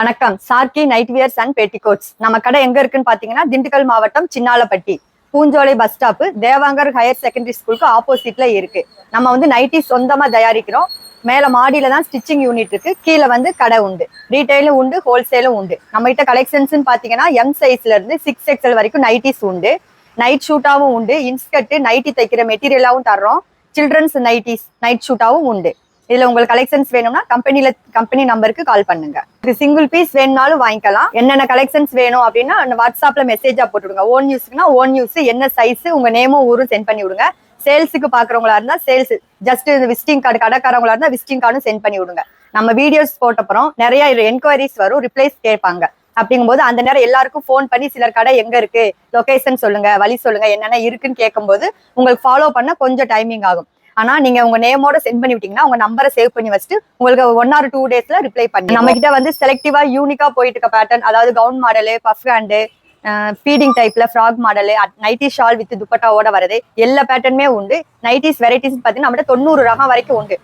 வணக்கம். சார்கி night wears and petticoats. நம்ம கடை எங்க இருக்குன்னு பாத்தீங்கன்னா திண்டுக்கல் மாவட்டம் Chinnalapatti. Poonjolai bus stop Devangar higher secondary ஸ்கூலுக்கு ஆப்போசிட்ல இருக்கு. நம்ம வந்து நைட்டி சொந்தமா தயாரிக்கிறோம். மேல மாடியில தான் ஸ்டிச்சிங் யூனிட் இருக்கு. கீழே வந்து கடை உண்டு. ரீட்டைலும் உண்டு ஹோல்சேலும் உண்டு. நம்ம கிட்ட கலெக்ஷன்ஸ் பாத்தீங்கன்னா எம் சைஸ்ல இருந்து சிக்ஸ் எக்ஸல் வரைக்கும் நைட்டிஸ் உண்டு. நைட் ஷூட்டாவும் உண்டு. இன்ஸ்கர்ட் நைட்டி தைக்கிற மெட்டீரியலாவும் தர்றோம். சில்ட்ரன்ஸ் நைட்டிஸ் நைட் ஷூட்டாவும் உண்டு. இதுல உங்களுக்கு கலெக்ஷன்ஸ் வேணும்னா கம்பெனில கம்பெனி நம்பருக்கு கால் பண்ணுங்க. இது சிங்கிள் பீஸ் வேணும்னாலும் வாங்கிக்கலாம். என்னென்ன கலெக்ஷன்ஸ் வேணும் அப்படின்னா அந்த வாட்ஸ்அப்ல மெசேஜா போட்டுவிடுங்க. ஓன் யூஸ்க்குனா ஓன் நியூஸ் என்ன சைஸ் உங்க நேமும் ஊரும் சென்ட் பண்ணி விடுங்க. சேல்ஸுக்கு பாக்குறவங்களா இருந்தா சேல்ஸ் ஜஸ்ட் விசிட்டிங் கார்டு கடைக்காரவங்களா இருந்தா விசிட்டிங் கார்டும் சென்ட் பண்ணி விடுங்க. நம்ம வீடியோஸ் போட்டப்புறம் நிறைய என்கொயரிஸ் வரும் ரிப்ளைஸ் கேட்பாங்க. அப்படிங்கும்போது அந்த நேரம் எல்லாருக்கும் ஃபோன் பண்ணி சிலர் கடை எங்க இருக்கு? லொகேஷன் சொல்லுங்க வழி சொல்லுங்க என்னென்ன இருக்குன்னு கேட்கும்போது உங்களுக்கு ஃபாலோ பண்ண கொஞ்சம் டைமிங் ஆகும். ஆனா நீங்க உங்க நேமோட சென்ட் பண்ணி விட்டீங்கன்னா உங்க நம்பரை சேவ் பண்ணி வச்சுட்டு உங்களுக்கு ஒன் ஆர் டூ டேஸ்ல ரிப்ளை பண்ணி நம்ம கிட்ட வந்து செலக்டிவா யூனிக்கா போயிட்டு இருக்க பேட்டர்ன் அதாவது gown model puff hand feeding டைப்ல frock model nighty shawl with துப்பட்டாவோட வரது எல்லா பேட்டர்னுமே உண்டு. நைட்டிஸ் வெரைட்டிஸ் பாத்தீங்கன்னா நம்மகிட்ட தொண்ணூறு ரகம் வரைக்கும் உண்டு.